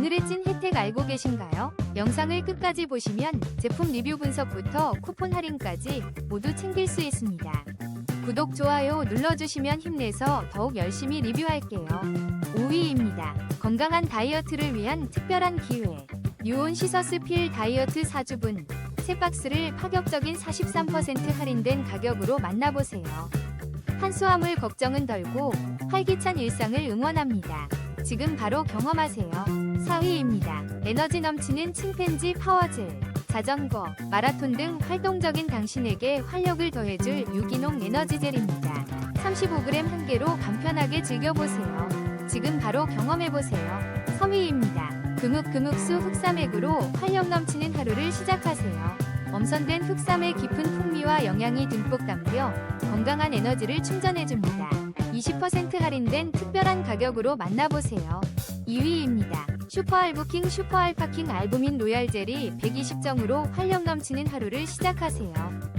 오늘의 찐 혜택 알고 계신가요? 영상을 끝까지 보시면 제품 리뷰 분석부터 쿠폰 할인까지 모두 챙길 수 있습니다. 구독, 좋아요 눌러주시면 힘내서 더욱 열심히 리뷰할게요. 5위입니다. 건강한 다이어트를 위한 특별한 기회. 뉴온 시서스 필 다이어트 4주분. 세 박스를 파격적인 43% 할인된 가격으로 만나보세요. 탄수화물 걱정은 덜고 활기찬 일상을 응원합니다. 지금 바로 경험하세요. 4위입니다. 에너지 넘치는 침팬지 파워젤. 자전거, 마라톤 등 활동적인 당신에게 활력을 더해줄 유기농 에너지젤입니다. 35g 한 개로 간편하게 즐겨보세요. 지금 바로 경험해보세요. 3위입니다. 금흑금흑수 흑삼액으로 활력 넘치는 하루를 시작하세요. 엄선된 흑삼의 깊은 풍미와 영양이 듬뿍 담겨 건강한 에너지를 충전해줍니다. 20% 할인된 특별한 가격으로 만나보세요. 2위입니다. 슈퍼알부킹 슈퍼알파킹 알부민 로얄 젤이 120정으로 활력 넘치는 하루를 시작하세요.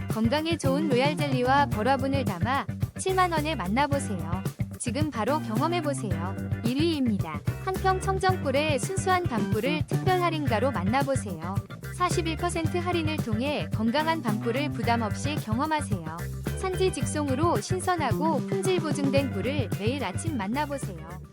건강에 좋은 로얄 젤리와 버라분을 담아 7만원에 만나보세요. 지금 바로 경험해보세요. 1위입니다. 한평 청정꿀의 순수한 단꿀을 특별 할인가로 만나보세요. 41% 할인을 통해 건강한 밤꿀을 부담 없이 경험하세요. 산지 직송으로 신선하고 품질 보증된 꿀을 매일 아침 만나보세요.